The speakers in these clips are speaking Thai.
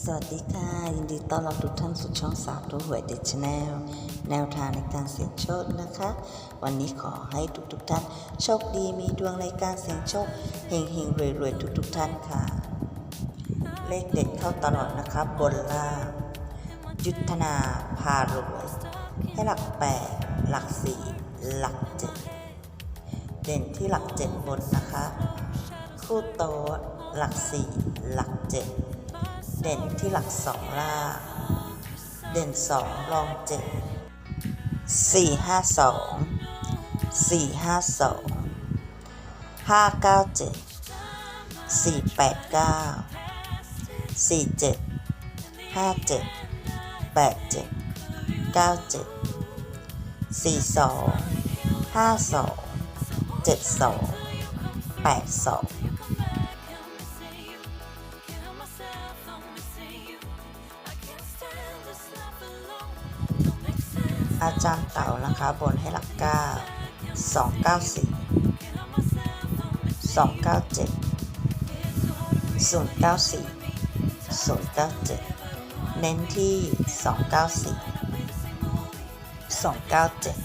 สวัสดีค่ะ ยินดีต้อนรับทุกท่านสู่ช่องสาวตัวหวยเด็ดชาแนลแนวทางในการเสี่ยงโชคนะคะ วันนี้ขอให้ทุกทุกๆท่านโชคดีมีดวงในการเสี่ยงโชคเฮงเฮงรวยรวยทุกทุกๆท่านค่ะ เลขเด็ดเข้าตลอดนะครับบนล่างยุทธนาพารวยให้หลักแปดหลักสี่หลักเจ็ดเด่นที่หลักเจ็ดบนนะคะ คู่โต๊ะหลักสี่หลัก เด่นที่หลักสองล่างเด่นสองรองเจ็ดสี่ห้าสองสี่ห้าสองห้าเก้าเจ็ดสี่แปดเก้าสี่เจ็ดห้าเจ็ดแปดเจ็ดเก้าเจ็ดสี่สองห้าสองเจ็ดสองแปดสอง อาจารย์เต่านะคะบนให้หลักเก้าสองเก้าสี่สองเก้าเจ็ดศูนย์เก้าสี่ศูนย์เก้าเจ็ดเน้นที่สองเก้าสี่สองเก้าเจ็ด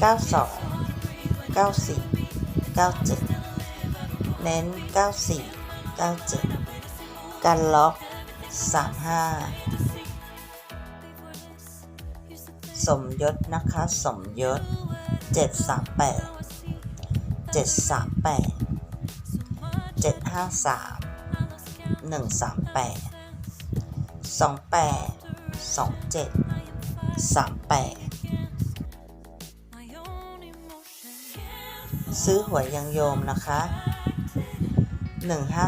เก้าสองเก้าสี่เก้าเจ็ดเน้นเก้าสี่เก้าเจ็ดกันล็อกสามห้า สมยศนะคะ สมยศเจ็ดสามแปดเจ็ดสามแปดเจ็ดห้าสามหนึ่งสามแปดสองแปดสองเจ็ดสามแปดซื้อหวยยังโยมนะคะหนึ่งห้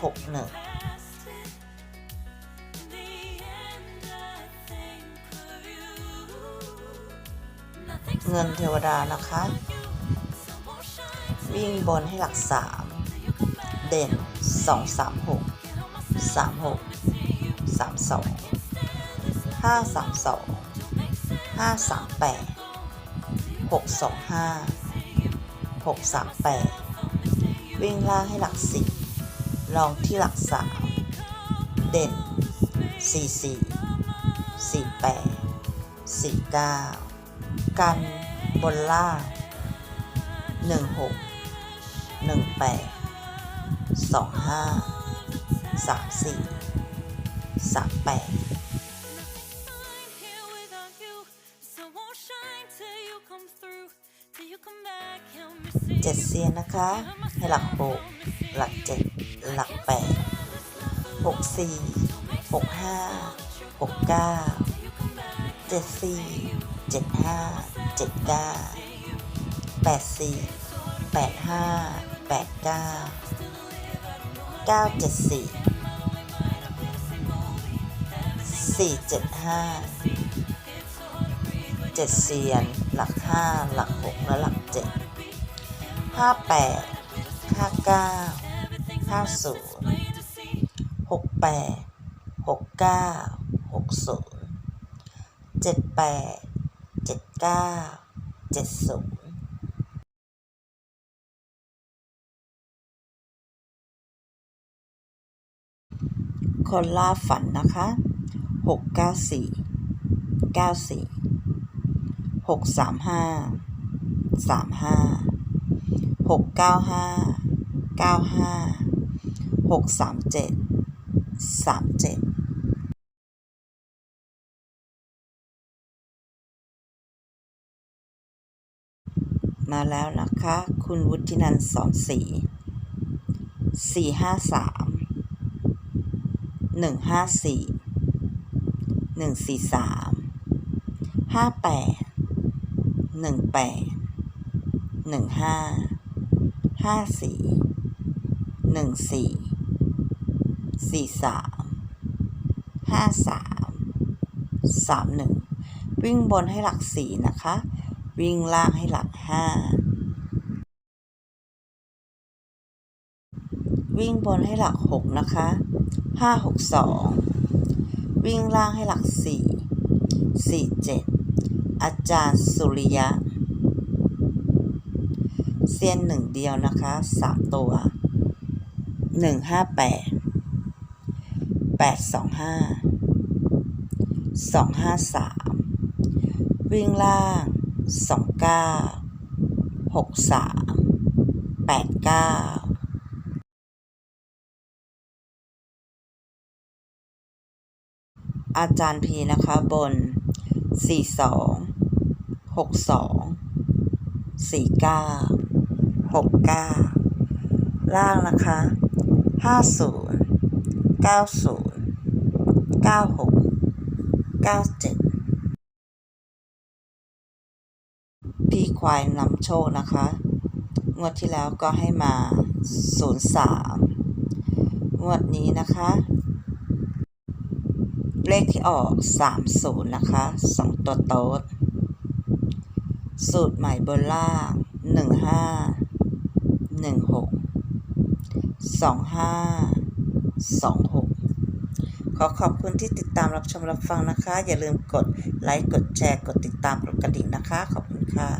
าสองห้าสองหกห้าสองสองหกหกหนึ่งเงินเทวดานะคะ วิ่งบนให้หลักสามเด่นสองสามหกสามหกสามสองห้าสามสองห้าสามแปดหกสองห้าหกสามแปดวิ่งล่างให้หลักสิบ ลองที่หลักสามเด่น 4 4 4 8 4 9 กันบนล่าง 1 6 1 8 25 34 38 เจ็ดเซียนนะคะ ให้หลักหกหลักเจ็ดหลักแปดหกสี่หกห้าหกเก้าเจ็ดสี่เจ็ดห้าเจ็ดเก้าแปดสี่แปดห้าแปดเก้าเก้าเจ็ดสี่สี่เจ็ดห้าเจ็ดเซียน หลักห้าหลักหกและหลักเจ็ด ห้าแปดห้าเก้าห้าศูนย์หกแปดหกเก้าหกศูนย์เจ็ดแปดเจ็ดเก้าเจ็ดศูนย์คนล่าฝันนะคะหกเก้าสี่เก้าสี่ หกสามห้าสามาหกเก้าห้าเก้าห้าหกสามเจ็ดสามเจ็ดมาแล้วนะคะ คุณวุฒินันสอนสีสี่ห้าสามหนึ่งห้าสี่หนึ่งสี่สามห้าแปดหนึ่งแปดหนึ่งห้า ห้าสี่หนึ่งสี่สี่สามห้าสามสามหนึ่งวิ่งบนให้หลักสี่นะคะ วิ่งล่างให้หลักห้าวิ่งบนให้หลักหกนะคะห้าหกสองวิ่งล่างให้หลักสี่สี่เจ็ดอาจารย์สุริยะ ซียนหนึ่งเดียวนะคะสามตัวหนึ่งห้าแปดแปดสองห้าสองห้าสามวิ่งล่างสองเก้าหกสามแปดเก้าอาจารย์พีนะคะบนสี่สองหกสองสี่เก้า หกเก้าล่างนะคะห้าศูนย์เก้าศูนย์เก้าหกเก้าเจ็ดพี่ควายนำโชคนะคะ งวดที่แล้วก็ให้มาศูนย์สามงวดนี้นะคะ เลขที่ออกสามศูนย์นะคะสองตัวโต๊ดสูตรใหม่บนล่างหนึ่งห้า หนึ่งหกสองห้าสองหกขอขอบคุณที่ติดตามรับชมรับฟังนะคะ อย่าลืมกดไลค์ กดแชร์ กดติดตามกดกระดิ่งนะคะ ขอบคุณค่ะ